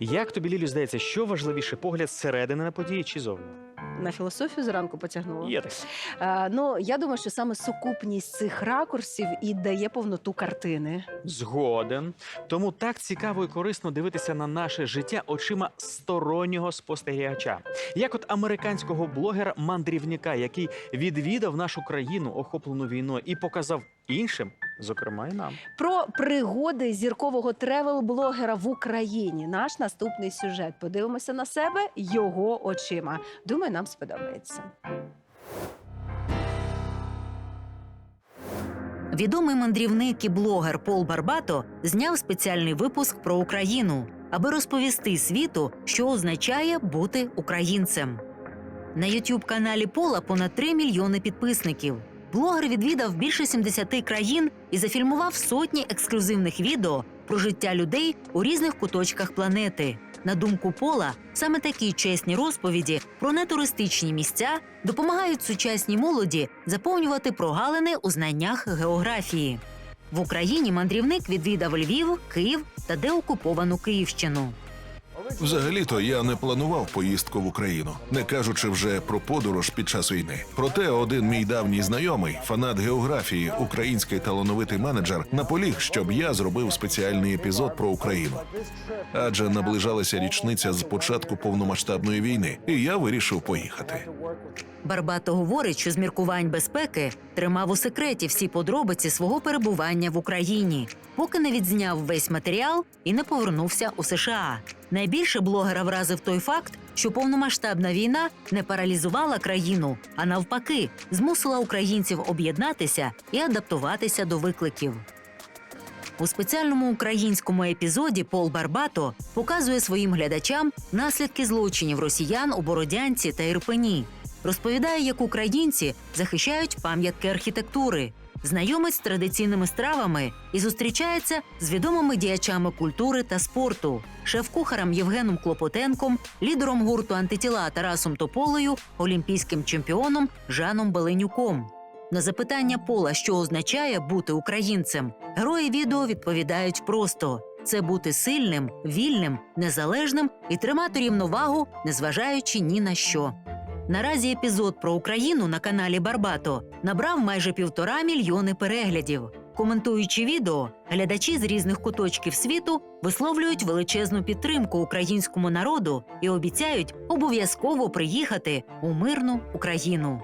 Як тобі Лілю здається, що важливіше погляд зсередини на події чи зовні? На філософію зранку потягнула. Є так. Е, ну я думаю, що саме сукупність цих ракурсів і дає повноту картини. Згоден. Тому так цікаво і корисно дивитися на наше життя очима стороннього спостерігача, як от американського блогера-мандрівника, який відвідав нашу країну, охоплену війною, і показав іншим, зокрема і нам. Про пригоди зіркового тревел-блогера в Україні. Наш наступний сюжет. Подивимося на себе його очима. Думаю, нам сподобається. Відомий мандрівник і блогер Пол Барбато зняв спеціальний випуск про Україну, аби розповісти світу, що означає бути українцем. На youtube каналі Пола понад 3 мільйони підписників. Блогер відвідав більше 70 країн і зафільмував сотні ексклюзивних відео про життя людей у різних куточках планети. На думку Пола, саме такі чесні розповіді про нетуристичні місця допомагають сучасній молоді заповнювати прогалини у знаннях географії. В Україні мандрівник відвідав Львів, Київ та деокуповану Київщину. Взагалі-то я не планував поїздку в Україну, не кажучи вже про подорож під час війни. Проте один мій давній знайомий, фанат географії, український талановитий менеджер, наполіг, щоб я зробив спеціальний епізод про Україну. Адже наближалася річниця з початку повномасштабної війни, і я вирішив поїхати. Барбато говорить, що з міркувань безпеки тримав у секреті всі подробиці свого перебування в Україні, поки не відзняв весь матеріал і не повернувся у США. Найбільше блогера вразив той факт, що повномасштабна війна не паралізувала країну, а навпаки, змусила українців об'єднатися і адаптуватися до викликів. У спеціальному українському епізоді Пол Барбато показує своїм глядачам наслідки злочинів росіян у Бородянці та Ірпені. Розповідає, як українці захищають пам'ятки архітектури, знайомить з традиційними стравами і зустрічається з відомими діячами культури та спорту, шеф-кухарем Євгеном Клопотенком, лідером гурту антитіла Тарасом Тополею, олімпійським чемпіоном Жаном Беленюком. На запитання Пола, що означає бути українцем, герої відео відповідають просто: це бути сильним, вільним, незалежним і тримати рівновагу, незважаючи ні на що. Наразі епізод про Україну на каналі Барбато набрав майже півтора мільйони переглядів. Коментуючи відео, глядачі з різних куточків світу висловлюють величезну підтримку українському народу і обіцяють обов'язково приїхати у мирну Україну.